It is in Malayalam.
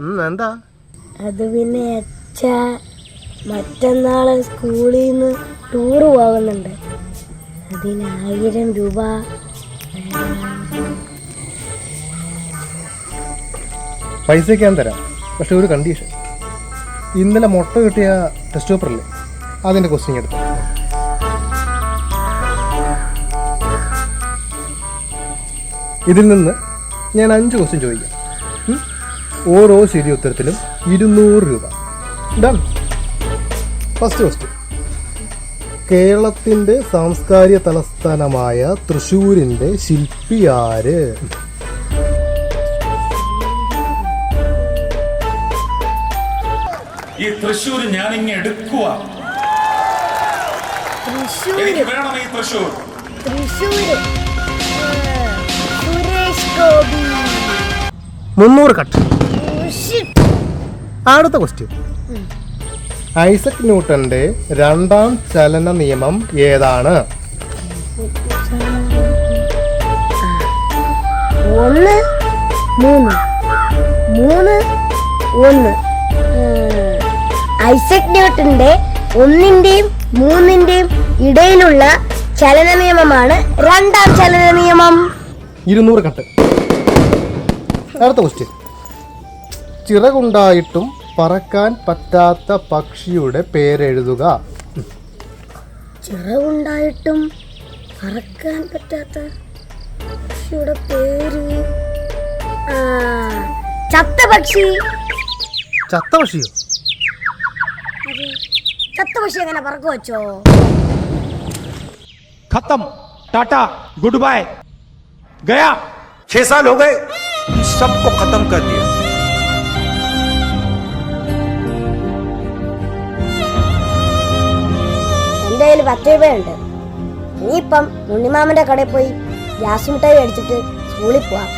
എന്താ? അത് പിന്നെ അച്ഛ മറ്റന്നാൾ സ്കൂളിൽ നിന്ന് ടൂറ് പോകുന്നുണ്ട്. അതിന് ആയിരം രൂപ പൈസ ഞാൻ തരാം. പക്ഷെ ഒരു കണ്ടീഷൻ ഇന്നലെ മുട്ട കിട്ടിയ ടെസ്റ്റ് പേപ്പറല്ലേ അതിന്റെ ക്വസ്റ്റ്യൻ എടുത്തു. ഇതിൽ നിന്ന് ഞാൻ അഞ്ച് ക്വസ്റ്റ്യൻ ചോദിക്കാം? ഓരോ ശരി ഉത്തരത്തിലും ഇരുന്നൂറ് രൂപ. ഡൺ ഫസ്റ്റ് ക്വസ്റ്റ്യൻ കേരളത്തിന്റെ സാംസ്കാരിക തലസ്ഥാനമായ തൃശ്ശൂരിന്റെ ശില്പി ആര്? ഈ തൃശ്ശൂർ ഞാനിങ്ങ് എടുക്കുക എനിക്ക് വേണം ഈ തൃശ്ശൂർ. മുന്നൂറ് കട്ട്. അടുത്ത ക്വസ്റ്റ്യൻ ഐസക് ന്യൂട്ടന്റെ രണ്ടാം ചലന നിയമം ഏതാണ്? ഒന്ന് മൂന്ന്. മൂന്ന് ഒന്ന്. ഐസക് ന്യൂട്ടന്റെ ഒന്നിന്റെയും മൂന്നിന്റെയും ഇടയിലുള്ള ചലന നിയമമാണ് രണ്ടാം ചലന നിയമം. ഇരുന്നൂറ് കട്ട്. അടുത്ത ക്വസ്റ്റ്യൻ ചിറകുണ്ടായിട്ടും പറക്കാൻ പറ്റാത്ത പക്ഷിയുടെ പേരെഴുതുക ചിറകുണ്ടായിട്ടും പറക്കാൻ പറ്റാത്ത പക്ഷിയുടെ പേര് ആ, ചത്ത പക്ഷി ചത്ത പക്ഷിയോ അത് ചത്ത പക്ഷി എങ്ങനെ പറക്കു വെച്ചോ खत्म टाटा गुड बाय गया छह साल हो गए इन सबको खत्म कर दिया കയ്യിൽ പത്ത് രൂപയുണ്ട് ഇനിയിപ്പം ഉണ്ണിമാമന്റെ കടയിൽ പോയി ഗ്യാസ് മിഠായി അടിച്ചിട്ട് സ്കൂളിൽ പോവാം.